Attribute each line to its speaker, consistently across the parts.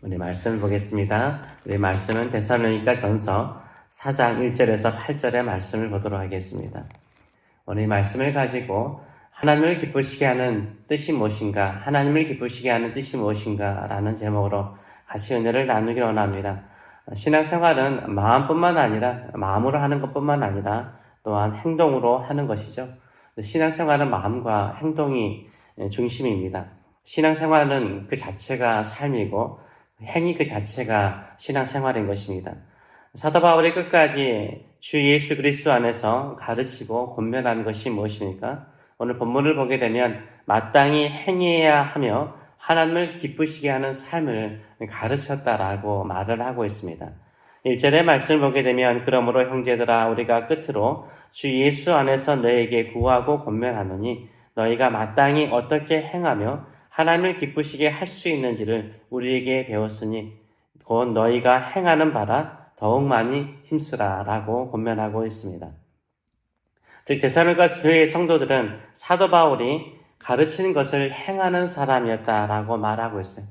Speaker 1: 우리 말씀을 보겠습니다. 우리 말씀은 데살로니가 전서 4장 1절에서 8절의 말씀을 보도록 하겠습니다. 오늘 이 말씀을 가지고 하나님을 기쁘시게 하는 뜻이 무엇인가, 하나님을 기쁘시게 하는 뜻이 무엇인가 라는 제목으로 같이 은혜를 나누기 원합니다. 신앙생활은 마음뿐만 아니라, 마음으로 하는 것뿐만 아니라 또한 행동으로 하는 것이죠. 신앙생활은 마음과 행동이 중심입니다. 신앙생활은 그 자체가 삶이고 행위 그 자체가 신앙생활인 것입니다. 사도 바울이 끝까지 주 예수 그리스도 안에서 가르치고 권면한 것이 무엇입니까? 오늘 본문을 보게 되면 마땅히 행해야 하며 하나님을 기쁘시게 하는 삶을 가르쳤다라고 말을 하고 있습니다. 1절의 말씀을 보게 되면 그러므로 형제들아 우리가 끝으로 주 예수 안에서 너에게 구하고 권면하노니 너희가 마땅히 어떻게 행하며 하나님을 기쁘시게 할 수 있는지를 우리에게 배웠으니 곧 너희가 행하는 바라 더욱 많이 힘쓰라라고 권면하고 있습니다. 즉 데살로니가 교회의 성도들은 사도 바울이 가르치는 것을 행하는 사람이었다라고 말하고 있어요.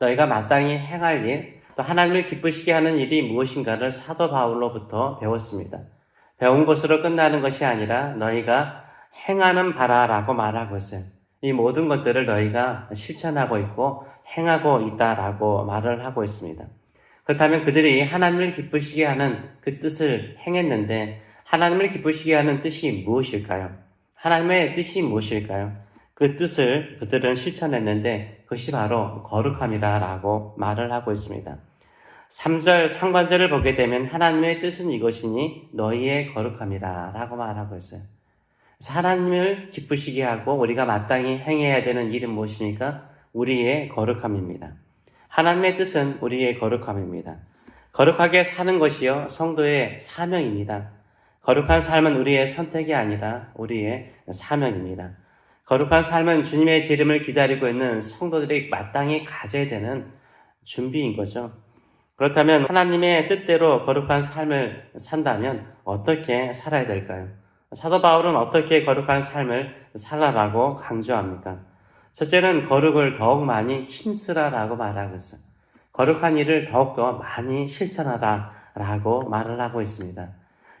Speaker 1: 너희가 마땅히 행할 일, 또 하나님을 기쁘시게 하는 일이 무엇인가를 사도 바울로부터 배웠습니다. 배운 것으로 끝나는 것이 아니라 너희가 행하는 바라라고 말하고 있어요. 이 모든 것들을 너희가 실천하고 있고 행하고 있다라고 말을 하고 있습니다. 그렇다면 그들이 하나님을 기쁘시게 하는 그 뜻을 행했는데 하나님을 기쁘시게 하는 뜻이 무엇일까요? 하나님의 뜻이 무엇일까요? 그 뜻을 그들은 실천했는데 그것이 바로 거룩함이다라고 말을 하고 있습니다. 3절 상반절을 보게 되면 하나님의 뜻은 이것이니 너희의 거룩함이다라고 말하고 있어요. 하나님을 기쁘시게 하고 우리가 마땅히 행해야 되는 일은 무엇입니까? 우리의 거룩함입니다. 하나님의 뜻은 우리의 거룩함입니다. 거룩하게 사는 것이요 성도의 사명입니다. 거룩한 삶은 우리의 선택이 아니라 우리의 사명입니다. 거룩한 삶은 주님의 재림을 기다리고 있는 성도들이 마땅히 가져야 되는 준비인 거죠. 그렇다면 하나님의 뜻대로 거룩한 삶을 산다면 어떻게 살아야 될까요? 사도 바울은 어떻게 거룩한 삶을 살아라고 강조합니까? 첫째는 거룩을 더욱 많이 힘쓰라라고 말하고 있어요. 거룩한 일을 더욱더 많이 실천하라라고 말을 하고 있습니다.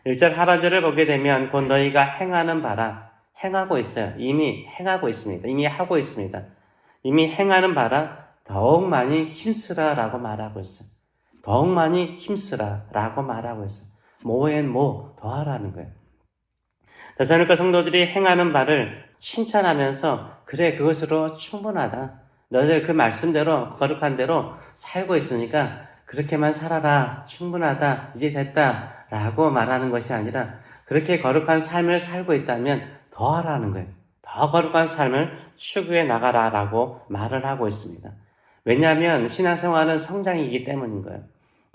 Speaker 1: 1절 하반절을 보게 되면 곧 너희가 행하는 바라 행하고 있어요. 이미 행하고 있습니다. 이미 하고 있습니다. 이미 행하는 바라 더욱 많이 힘쓰라라고 말하고 있어요. 더욱 많이 힘쓰라라고 말하고 있어요. 모엔 모 더하라는 거예요. 대사니까 성도들이 행하는 바를 칭찬하면서 그래 그것으로 충분하다. 너희들 그 말씀대로 거룩한 대로 살고 있으니까 그렇게만 살아라 충분하다 이제 됐다 라고 말하는 것이 아니라 그렇게 거룩한 삶을 살고 있다면 더 하라는 거예요. 더 거룩한 삶을 추구해 나가라 라고 말을 하고 있습니다. 왜냐하면 신앙생활은 성장이기 때문인 거예요.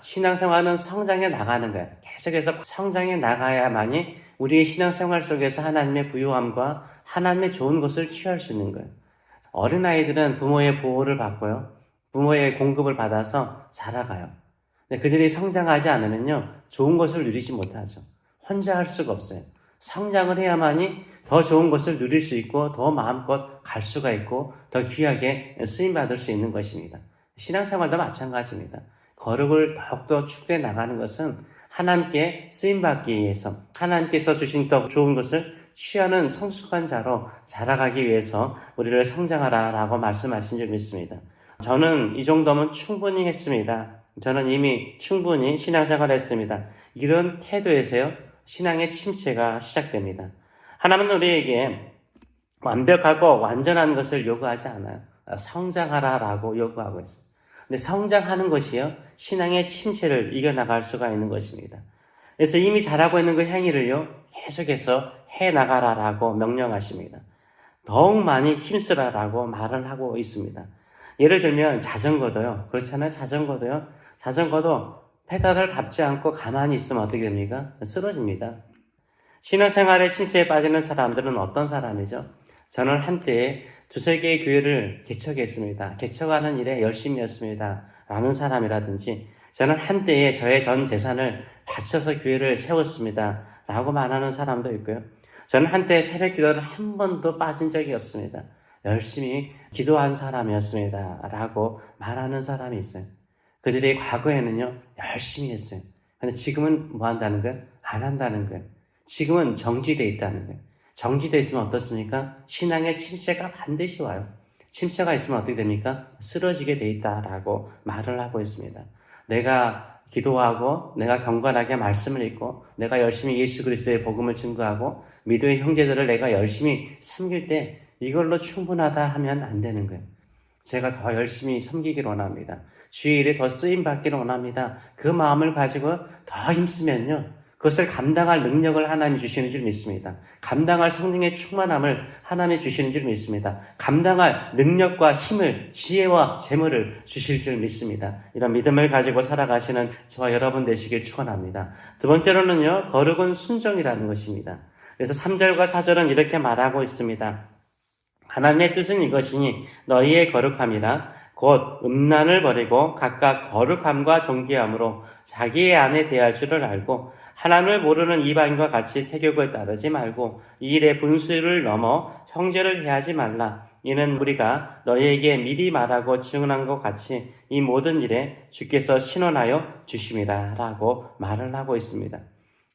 Speaker 1: 신앙생활은 성장해 나가는 거예요. 계속해서 성장해 나가야만이 우리의 신앙생활 속에서 하나님의 부유함과 하나님의 좋은 것을 취할 수 있는 거예요. 어린아이들은 부모의 보호를 받고요. 부모의 공급을 받아서 자라가요. 그들이 성장하지 않으면요. 좋은 것을 누리지 못하죠. 혼자 할 수가 없어요. 성장을 해야만이 더 좋은 것을 누릴 수 있고 더 마음껏 갈 수가 있고 더 귀하게 쓰임 받을 수 있는 것입니다. 신앙생활도 마찬가지입니다. 거룩을 더욱더 축구해 나가는 것은 하나님께 쓰임받기 위해서 하나님께서 주신 더 좋은 것을 취하는 성숙한 자로 자라가기 위해서 우리를 성장하라 라고 말씀하신 적이 있습니다. 저는 이 정도면 충분히 했습니다. 저는 이미 충분히 신앙생활 했습니다. 이런 태도에서요, 신앙의 침체가 시작됩니다. 하나님은 우리에게 완벽하고 완전한 것을 요구하지 않아요. 성장하라 라고 요구하고 있습니다. 근데 성장하는 것이요, 신앙의 침체를 이겨나갈 수가 있는 것입니다. 그래서 이미 잘하고 있는 그 행위를요, 계속해서 해 나가라라고 명령하십니다. 더욱 많이 힘쓰라라고 말을 하고 있습니다. 예를 들면 자전거도요, 그렇잖아요. 자전거도요, 자전거도 페달을 밟지 않고 가만히 있으면 어떻게 됩니까? 쓰러집니다. 신앙생활의 침체에 빠지는 사람들은 어떤 사람이죠? 저는 한때 두세 개의 교회를 개척했습니다. 개척하는 일에 열심이었습니다. 라는 사람이라든지 저는 한때에 저의 전 재산을 바쳐서 교회를 세웠습니다. 라고 말하는 사람도 있고요. 저는 한때 새벽 기도를 한 번도 빠진 적이 없습니다. 열심히 기도한 사람이었습니다. 라고 말하는 사람이 있어요. 그들이 과거에는요, 열심히 했어요. 근데 지금은 뭐 한다는 거예요? 안 한다는 거예요. 지금은 정지돼 있다는 거예요. 정지돼 있으면 어떻습니까? 신앙의 침체가 반드시 와요. 침체가 있으면 어떻게 됩니까? 쓰러지게 돼 있다라고 말을 하고 있습니다. 내가 기도하고 내가 경건하게 말씀을 읽고 내가 열심히 예수 그리스도의 복음을 증거하고 믿음의 형제들을 내가 열심히 섬길 때 이걸로 충분하다 하면 안 되는 거예요. 제가 더 열심히 섬기기를 원합니다. 주의 일에 더 쓰임 받기를 원합니다. 그 마음을 가지고 더 힘쓰면요. 그것을 감당할 능력을 하나님이 주시는 줄 믿습니다. 감당할 성령의 충만함을 하나님이 주시는 줄 믿습니다. 감당할 능력과 힘을, 지혜와 재물을 주실 줄 믿습니다. 이런 믿음을 가지고 살아가시는 저와 여러분 되시길 축원합니다. 두 번째로는요, 거룩은 순종이라는 것입니다. 그래서 3절과 4절은 이렇게 말하고 있습니다. 하나님의 뜻은 이것이니 너희의 거룩함이라 곧 음란을 버리고 각각 거룩함과 존귀함으로 자기의 안에 대할 줄을 알고 하나님을 모르는 이방인과 같이 세격을 따르지 말고 이 일의 분수를 넘어 형제를 해하지 말라. 이는 우리가 너희에게 미리 말하고 증언한 것 같이 이 모든 일에 주께서 신원하여 주심이라 라고 말을 하고 있습니다.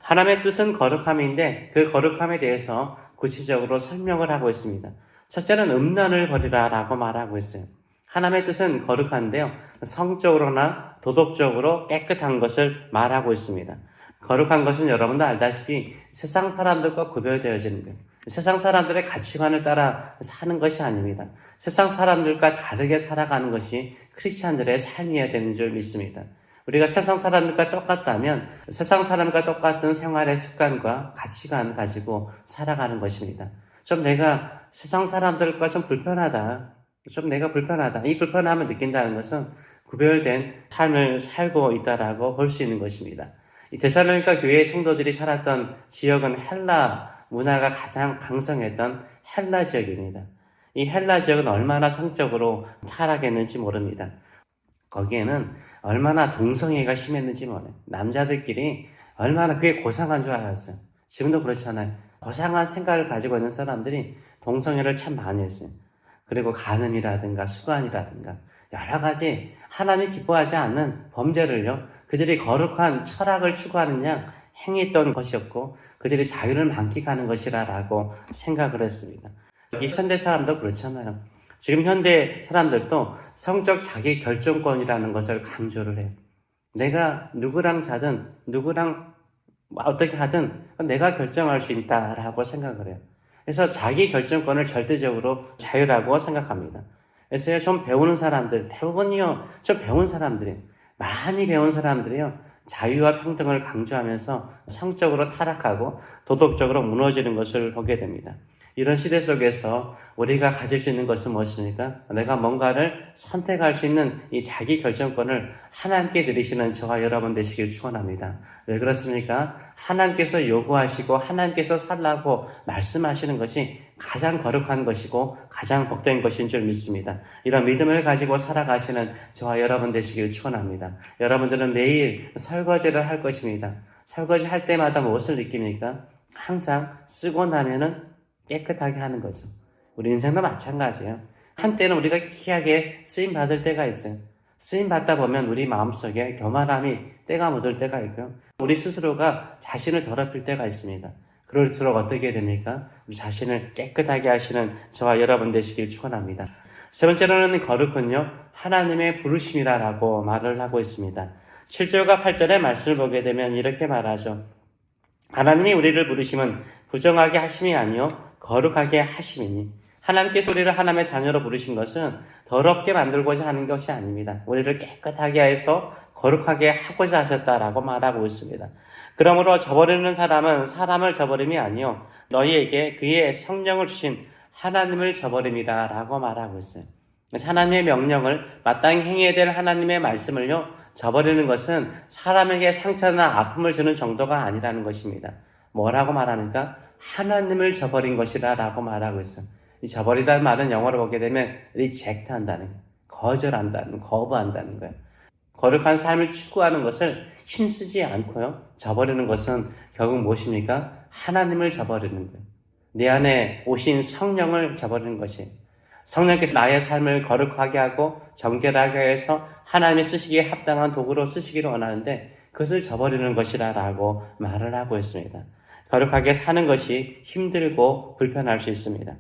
Speaker 1: 하나님의 뜻은 거룩함인데 그 거룩함에 대해서 구체적으로 설명을 하고 있습니다. 첫째는 음란을 버리라 라고 말하고 있어요. 하나님의 뜻은 거룩한데요. 성적으로나 도덕적으로 깨끗한 것을 말하고 있습니다. 거룩한 것은 여러분도 알다시피 세상 사람들과 구별되어지는 거예요. 세상 사람들의 가치관을 따라 사는 것이 아닙니다. 세상 사람들과 다르게 살아가는 것이 크리스찬들의 삶이어야 되는 줄 믿습니다. 우리가 세상 사람들과 똑같다면 세상 사람과 똑같은 생활의 습관과 가치관 가지고 살아가는 것입니다. 좀 내가 세상 사람들과 좀 불편하다. 좀 내가 불편하다. 이 불편함을 느낀다는 것은 구별된 삶을 살고 있다라고 볼 수 있는 것입니다. 이 데살로니가 교회의 성도들이 살았던 지역은 헬라 문화가 가장 강성했던 헬라 지역입니다. 이 헬라 지역은 얼마나 성적으로 타락했는지 모릅니다. 거기에는 얼마나 동성애가 심했는지 몰라요. 남자들끼리 얼마나 그게 고상한 줄 알았어요. 지금도 그렇잖아요. 고상한 생각을 가지고 있는 사람들이 동성애를 참 많이 했어요. 그리고 간음이라든가 수간이라든가 여러 가지 하나님이 기뻐하지 않는 범죄를요. 그들이 거룩한 철학을 추구하는 양 행했던 것이었고 그들이 자유를 만끽하는 것이라라고 생각을 했습니다. 여기 현대 사람도 그렇잖아요. 지금 현대 사람들도 성적 자기 결정권이라는 것을 강조를 해요. 내가 누구랑 자든 누구랑 어떻게 하든 내가 결정할 수 있다라고 생각을 해요. 그래서 자기 결정권을 절대적으로 자유라고 생각합니다. 그래서 좀 배우는 사람들, 대부분이요, 좀 배운 사람들이, 많이 배운 사람들이요, 자유와 평등을 강조하면서 성적으로 타락하고 도덕적으로 무너지는 것을 보게 됩니다. 이런 시대 속에서 우리가 가질 수 있는 것은 무엇입니까? 내가 뭔가를 선택할 수 있는 이 자기 결정권을 하나님께 드리시는 저와 여러분 되시길 축원합니다. 왜 그렇습니까? 하나님께서 요구하시고 하나님께서 살라고 말씀하시는 것이 가장 거룩한 것이고 가장 복된 것인 줄 믿습니다. 이런 믿음을 가지고 살아가시는 저와 여러분 되시길 축원합니다. 여러분들은 매일 설거지를 할 것입니다. 설거지 할 때마다 무엇을 느낍니까? 항상 쓰고 나면은 깨끗하게 하는 거죠. 우리 인생도 마찬가지예요. 한때는 우리가 희하게 쓰임 받을 때가 있어요. 쓰임 받다 보면 우리 마음속에 교만함이 때가 묻을 때가 있고요. 우리 스스로가 자신을 더럽힐 때가 있습니다. 그럴수록 어떻게 됩니까? 우리 자신을 깨끗하게 하시는 저와 여러분 되시길 축원합니다. 세 번째로는 거룩은요. 하나님의 부르심이라고 말을 하고 있습니다. 7절과 8절의 말씀을 보게 되면 이렇게 말하죠. 하나님이 우리를 부르심은 부정하게 하심이 아니요 거룩하게 하심이니 하나님께서 우리를 하나님의 자녀로 부르신 것은 더럽게 만들고자 하는 것이 아닙니다. 우리를 깨끗하게 해서 거룩하게 하고자 하셨다라고 말하고 있습니다. 그러므로 저버리는 사람은 사람을 저버림이 아니요 너희에게 그의 성령을 주신 하나님을 저버림이다라고 말하고 있어요. 하나님의 명령을 마땅히 행해야 될 하나님의 말씀을요 저버리는 것은 사람에게 상처나 아픔을 주는 정도가 아니라는 것입니다. 뭐라고 말하니까 하나님을 저버린 것이라 라고 말하고 있어. 이 저버리다는 말은 영어로 보게 되면 리젝트 한다는 거예요. 거절한다는, 거부한다는 거예요. 거룩한 삶을 추구하는 것을 힘쓰지 않고요. 저버리는 것은 결국 무엇입니까? 하나님을 저버리는 거예요. 내 안에 오신 성령을 저버리는 것이에요. 성령께서 나의 삶을 거룩하게 하고 정결하게 해서 하나님이 쓰시기에 합당한 도구로 쓰시기를 원하는데 그것을 저버리는 것이라라고 말을 하고 있습니다. 거룩하게 사는 것이 힘들고 불편할 수 있습니다.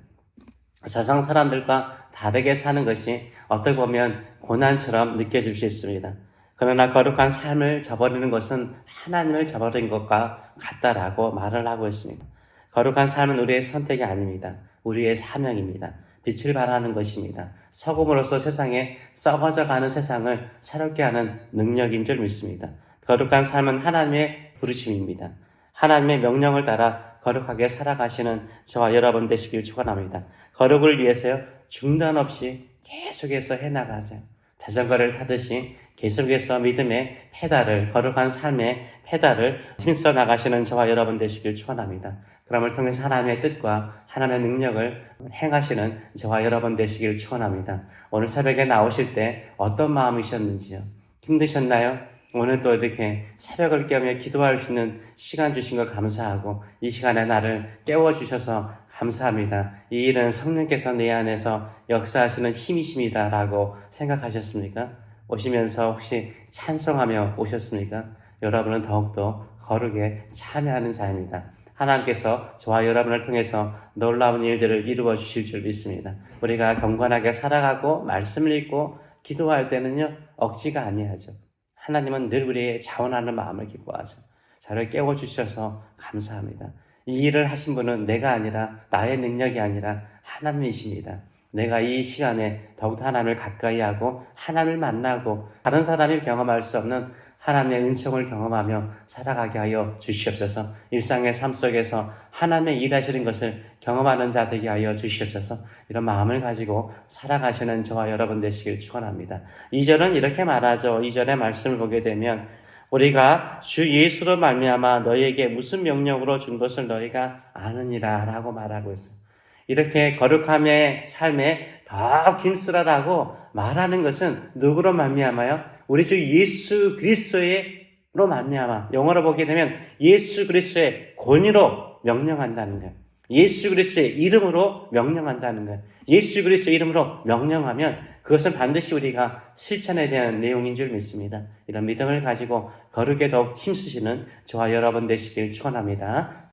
Speaker 1: 세상 사람들과 다르게 사는 것이 어떻게 보면 고난처럼 느껴질 수 있습니다. 그러나 거룩한 삶을 저버리는 것은 하나님을 저버린 것과 같다라고 말을 하고 있습니다. 거룩한 삶은 우리의 선택이 아닙니다. 우리의 사명입니다. 빛을 발하는 것입니다. 서금으로서 세상에 썩어져 가는 세상을 새롭게 하는 능력인 줄 믿습니다. 거룩한 삶은 하나님의 부르심입니다. 하나님의 명령을 따라 거룩하게 살아가시는 저와 여러분 되시길 축원합니다. 거룩을 위해서요 중단 없이 계속해서 해나가세요. 자전거를 타듯이 계속해서 믿음의 페달을 거룩한 삶의 페달을 힘써 나가시는 저와 여러분 되시길 축원합니다. 그럼을 통해서 하나님의 뜻과 하나님의 능력을 행하시는 저와 여러분 되시길 축원합니다. 오늘 새벽에 나오실 때 어떤 마음이셨는지요? 힘드셨나요? 오늘 또 이렇게 새벽을 깨우며 기도할 수 있는 시간 주신 것 감사하고 이 시간에 나를 깨워주셔서 감사합니다. 이 일은 성령께서 내 안에서 역사하시는 힘이십니다 라고 생각하셨습니까? 오시면서 혹시 찬송하며 오셨습니까? 여러분은 더욱더 거룩에 참여하는 자입니다. 하나님께서 저와 여러분을 통해서 놀라운 일들을 이루어 주실 줄 믿습니다. 우리가 경건하게 살아가고 말씀을 읽고 기도할 때는요 억지가 아니하죠. 하나님은 늘 우리의 자원하는 마음을 기뻐하죠. 저를 깨워 주셔서 감사합니다. 이 일을 하신 분은 내가 아니라 나의 능력이 아니라 하나님이십니다. 내가 이 시간에 더욱더 하나님을 가까이 하고 하나님을 만나고 다른 사람이 경험할 수 없는 하나님의 은총을 경험하며 살아가게 하여 주시옵소서. 일상의 삶 속에서 하나님의 일하시는 것을 경험하는 자 되게 하여 주시옵소서. 이런 마음을 가지고 살아가시는 저와 여러분 되시길 축원합니다. 2절은 이렇게 말하죠. 2절의 말씀을 보게 되면 우리가 주 예수로 말미암아 너희에게 무슨 명령으로 준 것을 너희가 아느니라라고 말하고 있어요. 이렇게 거룩함의 삶에 더 힘쓰라라고 말하는 것은 누구로 말미암아요? 우리 주 예수 그리스도의로 말미암아 영어로 보게 되면 예수 그리스도의 권위로 명령한다는 거예요. 예수 그리스도의 이름으로 명령한다는 거예요. 예수 그리스도의 이름으로 명령하면 그것은 반드시 우리가 실천에 대한 내용인 줄 믿습니다. 이런 믿음을 가지고 거룩에 더욱 힘쓰시는 저와 여러분 되시길 축원합니다.